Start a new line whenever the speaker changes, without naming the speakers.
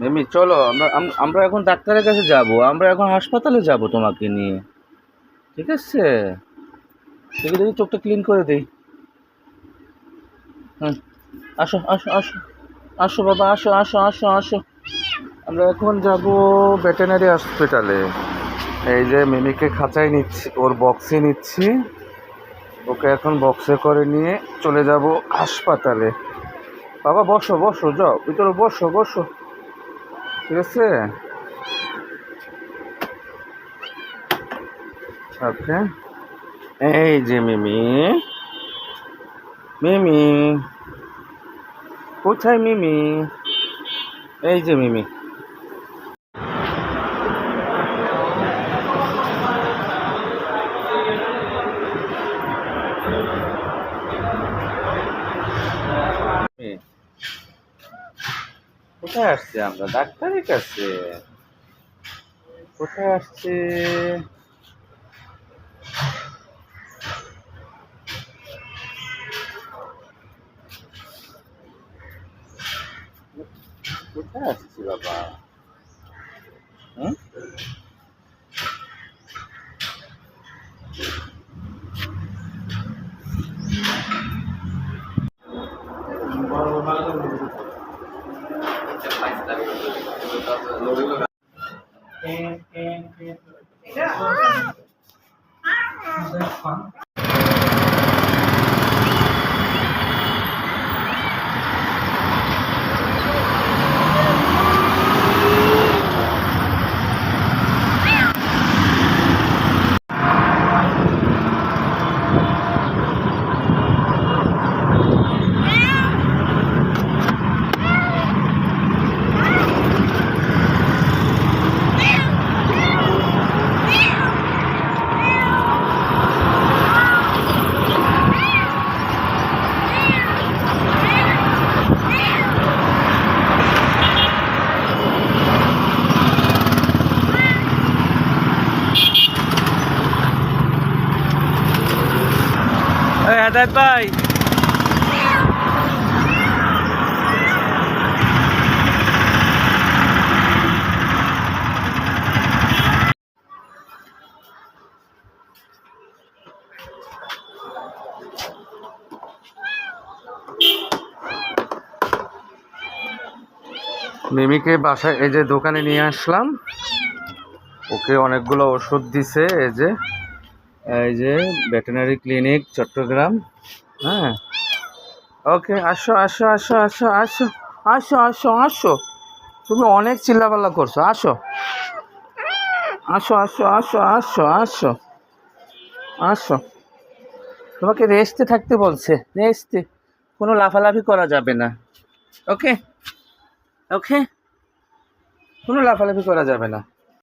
মিমি, চলো, আমরা আম- আমরা এখন ডাক্তারের কাছে যাব। আমরা এখন হাসপাতালে যাব তোমাকে নিয়ে। ঠিক আছে? দেখি দেখি, চোখটা ক্লিন করে দিই। হুম, আসো আসো আসো। আসো বাবা, আসো আসো আসো আসো। আমরা এখন যাব ভেটেনারি হসপিটালে এই যে মিমিকে খাঁচায় নিচ্ছি, ওর বক্সে নিচ্ছি। ওকে এখন বক্সে করে নিয়ে চলে যাব হাসপাতালে। বাবা, বসো বসো, যাও। ভিতরে বসো বসো। ঠিক আছে? এই যে মিমি। মিমি। কোথায় মিমি? এই যে মিমি মিমি, কোথায় আসছি আমরা? ডাক্তারের কাছে। কোথায় আসছে? কোথায় আসছি বাবা? হুম? Can, can, can. হেদায়ত ভাই। মিমিকে বাসায় এই যে দোকানে নিয়ে আসলাম। ওকে অনেকগুলো ওষুধ দিছে, এই যে। এই যে ভেটেনারি ক্লিনিক চট্টগ্রাম হ্যাঁ ওকে আসো আসো আসো আসো আসো আসো আসো আসো তুমি অনেক চিল্লাপাল্লা করছ আসো আসো আসো আসো আসো আসো আসো তোমাকে রেস্টে থাকতে বলছে রেস্টে কোনো লাফালাফি করা যাবে না ওকে ওকে কোনো লাফালাফি করা যাবে না